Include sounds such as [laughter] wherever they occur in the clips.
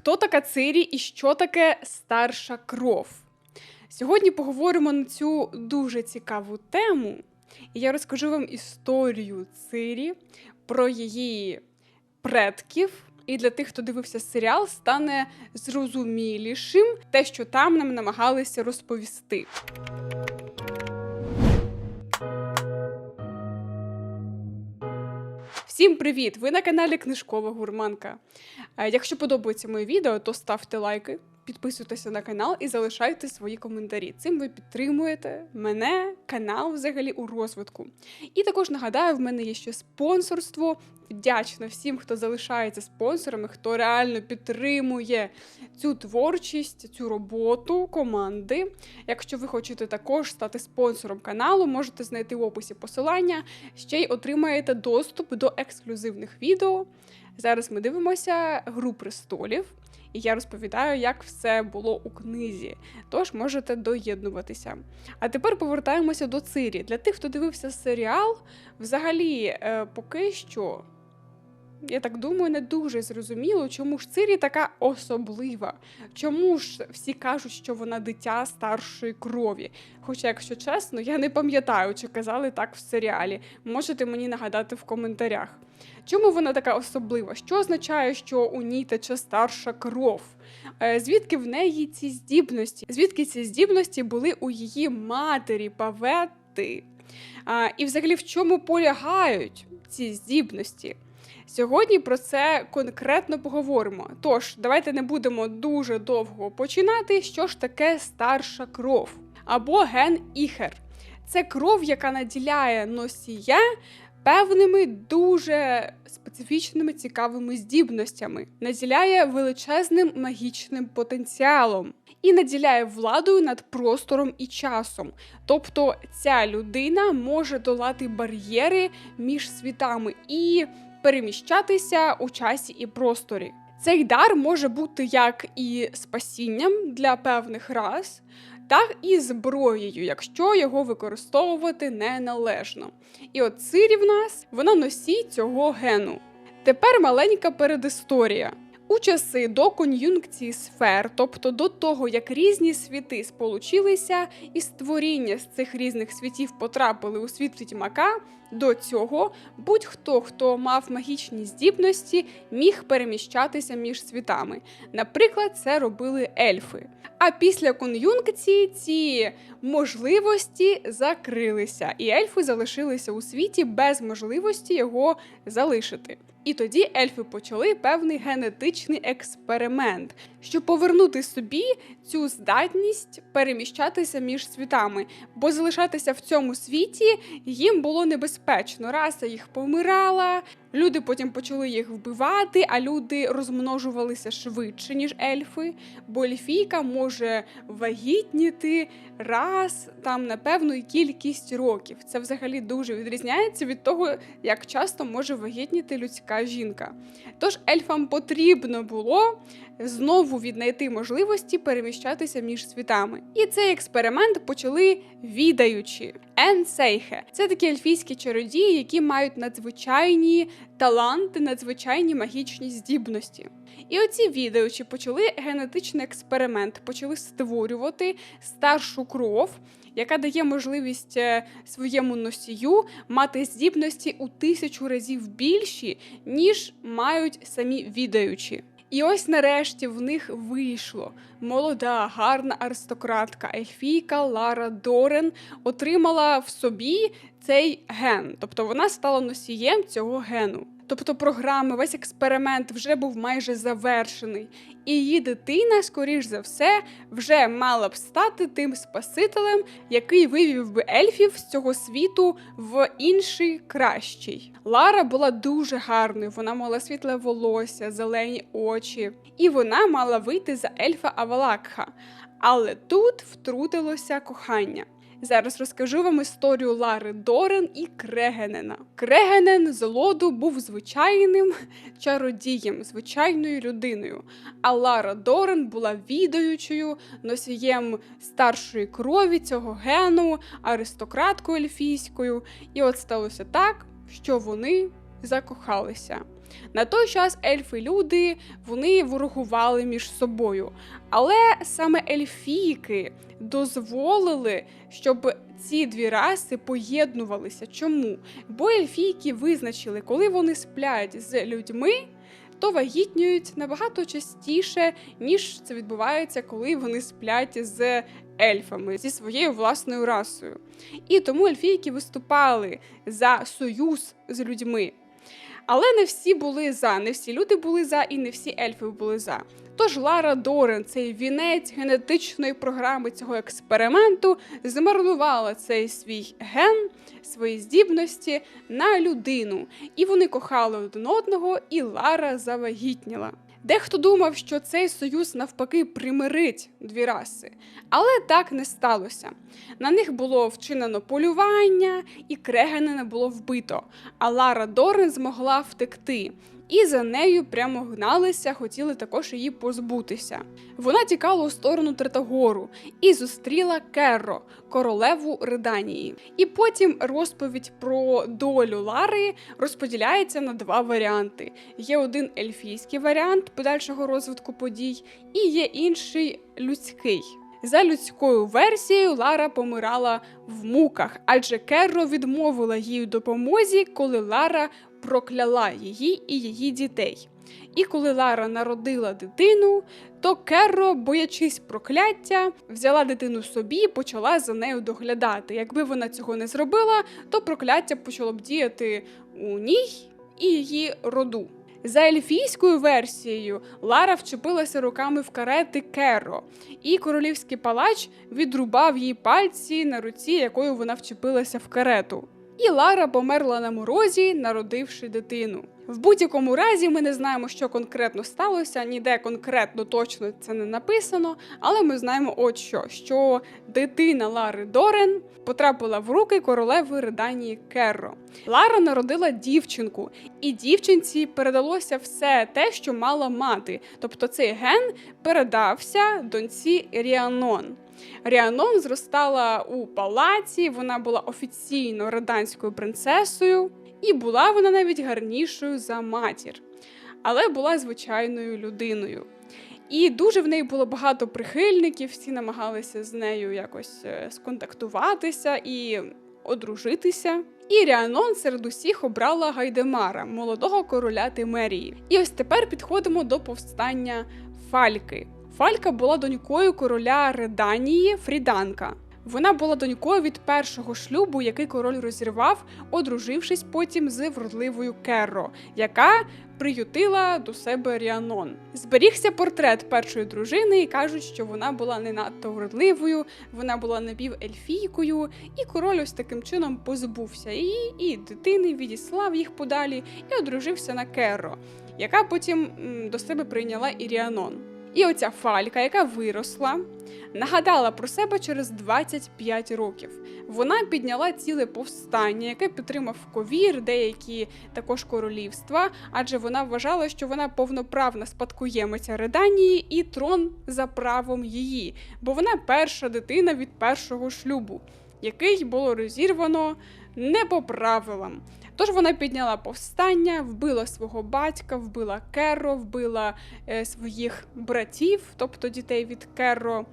Хто така Цирі і що таке старша кров? Сьогодні поговоримо на цю дуже цікаву тему. І я розкажу вам історію Цирі про її предків. І для тих, хто дивився серіал, стане зрозумілішим те, що там нам намагалися розповісти. Всім привіт! Ви на каналі Книжкова Гурманка. Е, Якщо подобається моє відео, то ставте лайки, підписуйтеся на канал і залишайте свої коментарі. Цим ви підтримуєте мене, канал взагалі у розвитку. І також нагадаю, в мене є ще спонсорство. Вдячна всім, хто залишається спонсорами, хто реально підтримує цю творчість, цю роботу команди. Якщо ви хочете також стати спонсором каналу, можете знайти в описі посилання, ще й отримаєте доступ до ексклюзивних відео. Зараз ми дивимося Гру престолів, і я розповідаю, як все було у книзі. Тож можете доєднуватися. А тепер повертаємося до Цирі. Для тих, хто дивився серіал, взагалі, е, поки що. Я так думаю, не дуже зрозуміло, чому ж Цирі така особлива. Чому ж всі кажуть, що вона дитя старшої крові? Хоча, якщо чесно, я не пам'ятаю, чи казали так в серіалі. Можете мені нагадати в коментарях. Чому вона така особлива? Що означає, що у ній тече старша кров? Е, Звідки в неї ці здібності? Звідки ці здібності були у її матері Павети? І взагалі в чому полягають ці здібності? Сьогодні про це конкретно поговоримо. Тож, давайте не будемо дуже довго починати. Що ж таке старша кров або ген Іхер? Це кров, яка наділяє носія певними дуже специфічними цікавими здібностями, наділяє величезним магічним потенціалом і наділяє владою над простором і часом. Тобто ця людина може долати бар'єри між світами і переміщатися у часі і просторі. Цей дар може бути як і спасінням для певних рас, так і зброєю, якщо його використовувати неналежно. І от Цирі в нас вона носій цього гену. Тепер маленька передісторія. У часи до кон'юнкції сфер, тобто до того, як різні світи сполучилися, і створіння з цих різних світів потрапили у світ відьмака, до цього будь-хто, хто мав магічні здібності, міг переміщатися між світами. Наприклад, це робили ельфи. А після кон'юнкції ці можливості закрилися, і ельфи залишилися у світі без можливості його залишити. І тоді ельфи почали певний генетичний експеримент, щоб повернути собі цю здатність переміщатися між світами, бо залишатися в цьому світі їм було небезпечно. Раса їх помирала, люди потім почали їх вбивати, а люди розмножувалися швидше, ніж ельфи, бо ельфійка може вагітніти раз там на певну кількість років. Це взагалі дуже відрізняється від того, як часто може вагітніти людська жінка. Тож ельфам потрібно було знову віднайти можливості переміщатися між світами. І цей експеримент почали відаючи. Енсейхе це такі ельфійські чародії, які мають надзвичайні таланти, надзвичайні магічні здібності. І оці відаючі почали генетичний експеримент, почали створювати старшу кров. Яка дає можливість е, своєму носію мати здібності у тисячу разів більші, ніж мають самі відаючі. І ось нарешті в них вийшло. Молода, гарна аристократка Ельфійка Лара Дорен отримала в собі цей ген, тобто вона стала носієм цього гену. Тобто програми, весь експеримент вже був майже завершений, і її дитина, скоріш за все, вже мала б стати тим спасителем, який вивів би ельфів з цього світу в інший кращий. Лара була дуже гарною, вона мала світле волосся, зелені очі, і вона мала вийти за ельфа Авалакха. Але тут втрутилося кохання. Зараз розкажу вам історію Лари Дорен і Крегенена. Крегенен з лоду був звичайним чародієм, звичайною людиною. А Лара Дорен була відаючою, носієм старшої крові цього гену, аристократкою ельфійською. І от сталося так, що вони закохалися. На той час ельфи-люди вони ворогували між собою. Але саме ельфійки дозволили, щоб ці дві раси поєднувалися. Чому? Бо ельфійки визначили, коли вони сплять з людьми, то вагітнюють набагато частіше, ніж це відбувається, коли вони сплять з ельфами зі своєю власною расою. І тому ельфійки виступали за союз з людьми. Але не всі були за, не всі люди були за, і не всі ельфи були за. Тож Лара Дорен, цей вінець генетичної програми цього експерименту, змарнувала цей свій ген, свої здібності на людину. І вони кохали один одного, і Лара завагітніла. Дехто думав, що цей союз навпаки примирить дві раси, але так не сталося. На них було вчинено полювання, і Крегенена не було вбито. А Лара Дорен змогла втекти. І за нею прямо гналися, хотіли також її позбутися. Вона тікала у сторону Третагору і зустріла Керро, королеву Реданії. І потім розповідь про долю Лари розподіляється на два варіанти: є один ельфійський варіант подальшого розвитку подій, і є інший людський. За людською версією, Лара помирала в муках, адже Керро відмовила їй у допомозі, коли Лара прокляла її і її дітей. І коли Лара народила дитину, то Керро, боячись прокляття, взяла дитину собі і почала за нею доглядати. Якби вона цього не зробила, то прокляття почало б діяти у ній і її роду. За ельфійською версією, Лара вчепилася руками в карети Керро, і королівський палач відрубав їй пальці на руці, якою вона вчепилася в карету. І Лара померла на морозі, народивши дитину. В будь-якому разі ми не знаємо, що конкретно сталося, ніде конкретно точно це не написано, але ми знаємо от що: що дитина Лари Дорен потрапила в руки королеви Реданії Керро. Лара народила дівчинку, і дівчинці передалося все те, що мала мати. Тобто цей ген передався доньці Ріанон. Ріанон зростала у палаці, вона була офіційно реданською принцесою, і була вона навіть гарнішою за матір, але була звичайною людиною. І дуже в неї було багато прихильників, всі намагалися з нею якось е, сконтактуватися і одружитися. І Ріанон серед усіх обрала Гайдемара, молодого короля Тимерії. І ось тепер підходимо до повстання Фальки. Фалька була донькою короля Реданії Фріданка. Вона була донькою від першого шлюбу, який король розірвав, одружившись потім з вродливою Керро, яка приютила до себе Ріанон. Зберігся портрет першої дружини і кажуть, що вона була не надто вродливою, вона була напівельфійкою, і король ось таким чином позбувся її і дитини, відіслав їх подалі і одружився на Керро, яка потім до себе прийняла і Ріанон. І оця фалька, яка виросла, нагадала про себе через 25 років. Вона підняла ціле повстання, яке підтримав ковір, деякі також королівства, адже вона вважала, що вона повноправна спадкоємиця Реданії і трон за правом її, бо вона перша дитина від першого шлюбу, який було розірвано не по правилам. Тож вона підняла повстання, вбила свого батька, вбила Керро, вбила е, своїх братів, тобто дітей від Керро.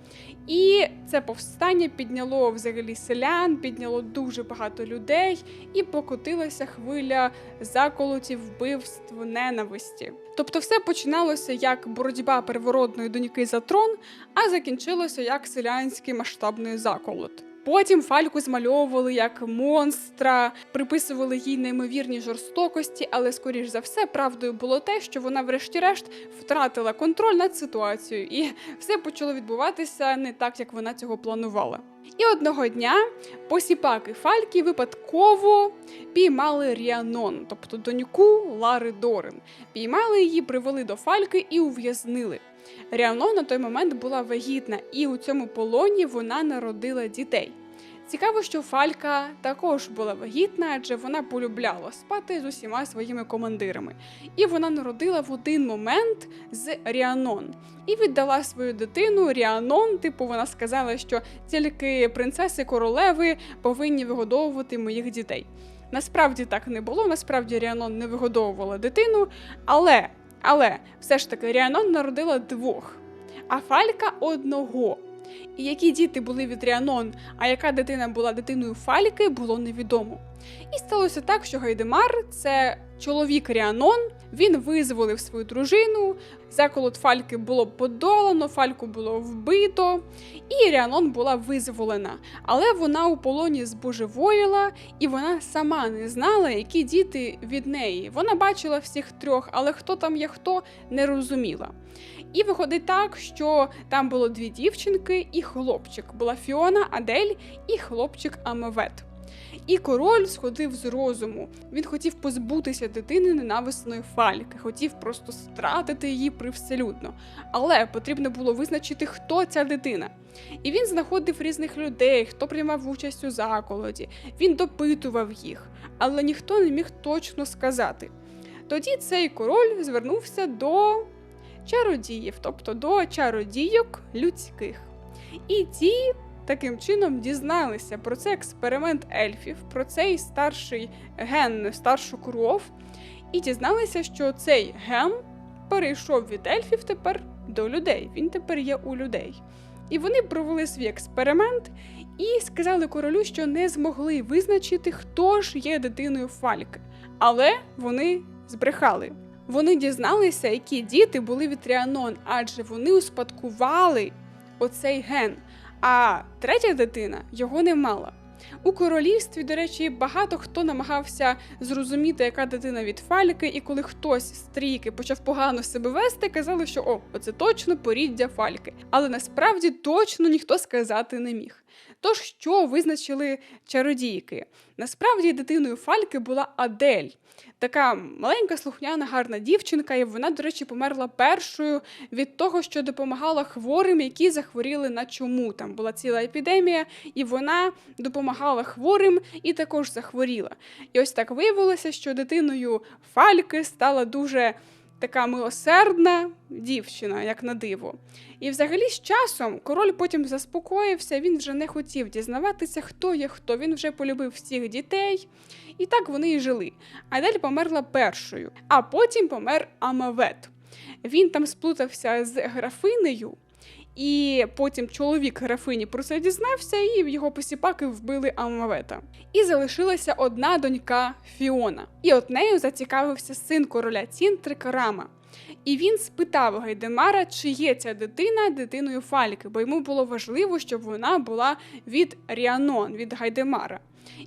І це повстання підняло взагалі селян, підняло дуже багато людей, і покотилася хвиля заколотів, вбивств, ненависті. Тобто, все починалося як боротьба переворотної доньки за трон, а закінчилося як селянський масштабний заколот. Потім фальку змальовували як монстра, приписували їй неймовірні жорстокості, але, скоріш за все, правдою було те, що вона, врешті-решт, втратила контроль над ситуацією, і все почало відбуватися не так, як вона цього планувала. І одного дня посіпаки Фальки випадково піймали Ріанон, тобто доньку Лари Дорен. Піймали її, привели до Фальки і ув'язнили. Ріанон на той момент була вагітна, і у цьому полоні вона народила дітей. Цікаво, що Фалька також була вагітна, адже вона полюбляла спати з усіма своїми командирами. І вона народила в один момент з Ріанон і віддала свою дитину Ріанон. Типу, вона сказала, що тільки принцеси королеви повинні вигодовувати моїх дітей. Насправді так не було. Насправді Ріанон не вигодовувала дитину, але, але все ж таки Ріанон народила двох, а Фалька одного. І які діти були від Ріанон, а яка дитина була дитиною Фальки, було невідомо. І сталося так, що Гайдемар це чоловік Ріанон. Він визволив свою дружину. Заколот Фальки було подолано, Фальку було вбито, і Ріанон була визволена. Але вона у полоні збожеволіла, і вона сама не знала, які діти від неї. Вона бачила всіх трьох, але хто там є хто, не розуміла. І виходить так, що там було дві дівчинки і хлопчик. Була Фіона, Адель і хлопчик Амевет. І король сходив з розуму. Він хотів позбутися дитини ненависної фальки, хотів просто стратити її привселюдно. Але потрібно було визначити, хто ця дитина. І він знаходив різних людей, хто приймав участь у заколоді. Він допитував їх, але ніхто не міг точно сказати. Тоді цей король звернувся до чародіїв, тобто до чародійок людських. І ті таким чином дізналися про цей експеримент ельфів, про цей старший ген, старшу кров, і дізналися, що цей ген перейшов від ельфів тепер до людей. Він тепер є у людей. І вони провели свій експеримент і сказали королю, що не змогли визначити, хто ж є дитиною Фальки. Але вони збрехали. Вони дізналися, які діти були від Ріанон, адже вони успадкували оцей ген. А третя дитина його не мала. У королівстві, до речі, багато хто намагався зрозуміти, яка дитина від фальки, і коли хтось з трійки почав погано себе вести, казали, що о, оце точно поріддя фальки. Але насправді точно ніхто сказати не міг. Тож, що визначили чародійки? Насправді дитиною фальки була Адель, така маленька, слухняна, гарна дівчинка, і вона, до речі, померла першою від того, що допомагала хворим, які захворіли на чому. Там була ціла епідемія, і вона допомагала хворим і також захворіла. І ось так виявилося, що дитиною фальки стала дуже така милосердна дівчина, як на диво. І взагалі з часом король потім заспокоївся, він вже не хотів дізнаватися, хто є хто. Він вже полюбив всіх дітей. І так вони і жили. Адель померла першою, а потім помер Амавет. Він там сплутався з графинею. І потім чоловік графині про це дізнався, і його посіпаки вбили Амавета. І залишилася одна донька Фіона. І от нею зацікавився син короля Цін Трикарама. І він спитав Гайдемара, чи є ця дитина дитиною Фальки, бо йому було важливо, щоб вона була від Ріанон, від Гайдемара.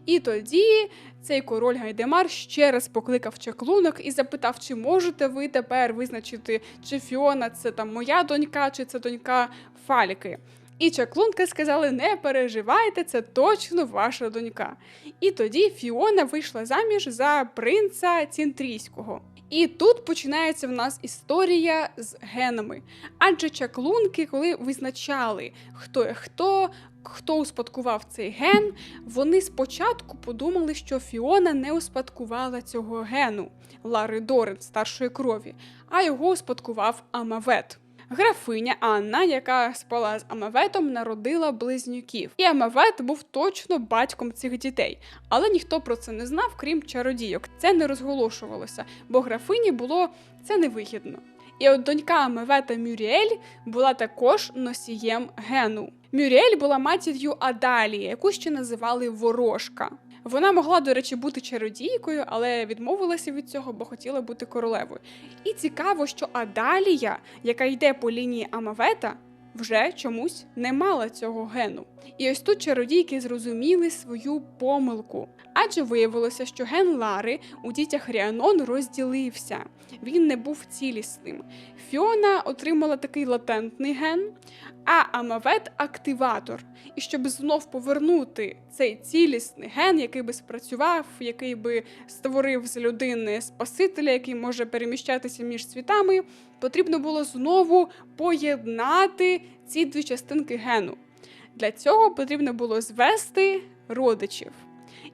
І тоді цей король Гайдемар ще раз покликав чаклунок і запитав, чи можете ви тепер визначити, чи Фіона це там моя донька, чи це донька Фальки. І чаклунки сказали: не переживайте, це точно ваша донька. І тоді Фіона вийшла заміж за принца Цінтрійського. І тут починається в нас історія з генами. Адже чаклунки, коли визначали, хто є хто, хто успадкував цей ген, вони спочатку подумали, що Фіона не успадкувала цього гену Лари Дорен старшої крові, а його успадкував Амавет. Графиня Анна, яка спала з Амаветом, народила близнюків, і Амавет був точно батьком цих дітей, але ніхто про це не знав, крім чародійок. Це не розголошувалося, бо графині було це невигідно. І от донька Амавета Мюріель була також носієм гену. Мюріель була матір'ю Адалії, яку ще називали Ворожка. Вона могла, до речі, бути чародійкою, але відмовилася від цього, бо хотіла бути королевою. І цікаво, що Адалія, яка йде по лінії Амавета, вже чомусь не мала цього гену. І ось тут чародійки зрозуміли свою помилку. Адже виявилося, що ген Лари у дітях Ріанон розділився, він не був цілісним. Фіона отримала такий латентний ген, а Амавет активатор. І щоб знов повернути цей цілісний ген, який би спрацював, який би створив з людини Спасителя, який може переміщатися між світами, потрібно було знову поєднати ці дві частинки гену. Для цього потрібно було звести родичів.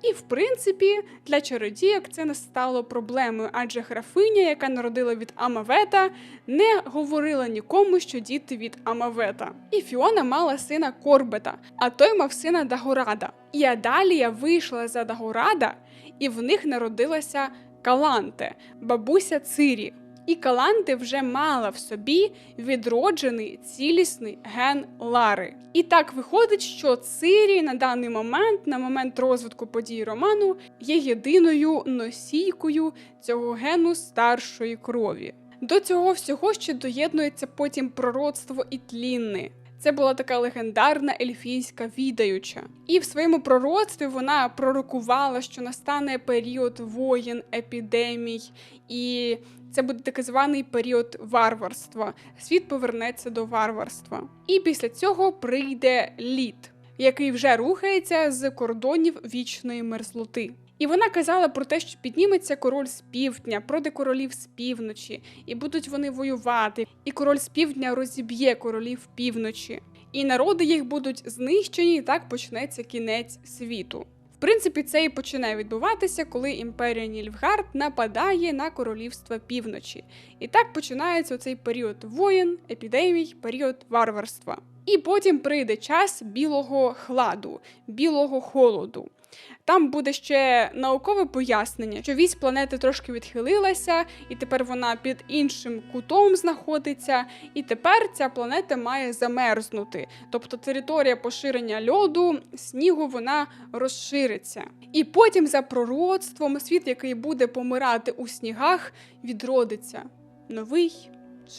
І в принципі, для чародійок це не стало проблемою, адже графиня, яка народила від Амавета, не говорила нікому, що діти від Амавета. І Фіона мала сина Корбета, а той мав сина Дагорада. І Адалія вийшла за Дагорада, і в них народилася Каланте, бабуся Цирі. І Каланте вже мала в собі відроджений цілісний ген Лари. І так виходить, що Цирі на даний момент, на момент розвитку подій роману, є єдиною носійкою цього гену старшої крові. До цього всього ще доєднується потім пророцтво і тлінни. Це була така легендарна ельфійська відаюча. І в своєму пророцтві вона пророкувала, що настане період воєн, епідемій, і це буде так званий період варварства. Світ повернеться до варварства. І після цього прийде лід, який вже рухається з кордонів вічної мерзлоти. І вона казала про те, що підніметься король з півдня проти королів з півночі, і будуть вони воювати. І король з півдня розіб'є королів півночі. І народи їх будуть знищені, і так почнеться кінець світу. В принципі, це і починає відбуватися, коли імперія Нільфгард нападає на королівство півночі. І так починається цей період воєн, епідемій, період варварства. І потім прийде час білого хладу, білого холоду. Там буде ще наукове пояснення, що вісь планети трошки відхилилася, і тепер вона під іншим кутом знаходиться. І тепер ця планета має замерзнути. Тобто територія поширення льоду, снігу вона розшириться. І потім, за пророцтвом, світ, який буде помирати у снігах, відродиться новий,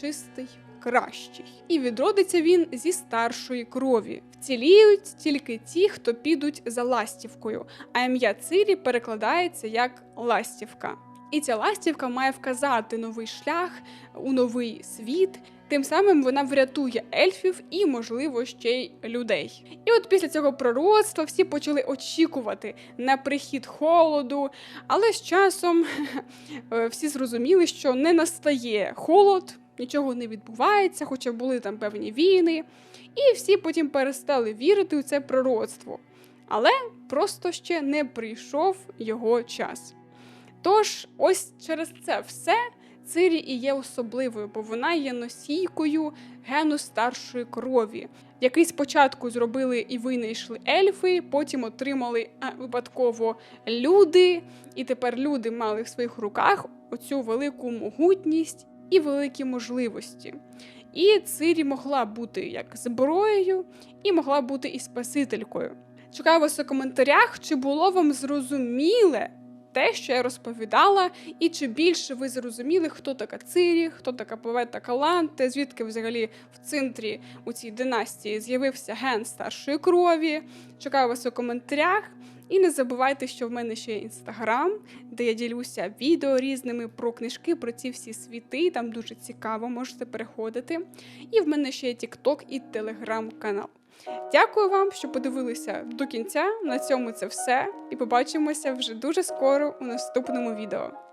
чистий. Кращий. І відродиться він зі старшої крові. Вціліють тільки ті, хто підуть за ластівкою, а ім'я Цирі перекладається як ластівка. І ця ластівка має вказати новий шлях у новий світ. Тим самим вона врятує ельфів і, можливо, ще й людей. І от після цього пророцтва всі почали очікувати на прихід холоду, але з часом [laughs] всі зрозуміли, що не настає холод нічого не відбувається, хоча були там певні війни, і всі потім перестали вірити у це пророцтво. Але просто ще не прийшов його час. Тож, ось через це все Цирі і є особливою, бо вона є носійкою гену старшої крові, який спочатку зробили і винайшли ельфи, потім отримали а, випадково люди, і тепер люди мали в своїх руках оцю велику могутність і великі можливості. І Цирі могла бути як зброєю, і могла бути і спасителькою. Чекаю вас у коментарях, чи було вам зрозуміле те, що я розповідала, і чи більше ви зрозуміли, хто така Цирі, хто така повета Каланте, звідки взагалі в центрі у цій династії з'явився ген старшої крові. Чекаю вас у коментарях. І не забувайте, що в мене ще є інстаграм, де я ділюся відео різними про книжки, про ці всі світи. Там дуже цікаво, можете переходити. І в мене ще є Тікток і телеграм-канал. Дякую вам, що подивилися до кінця. На цьому це все. І побачимося вже дуже скоро у наступному відео.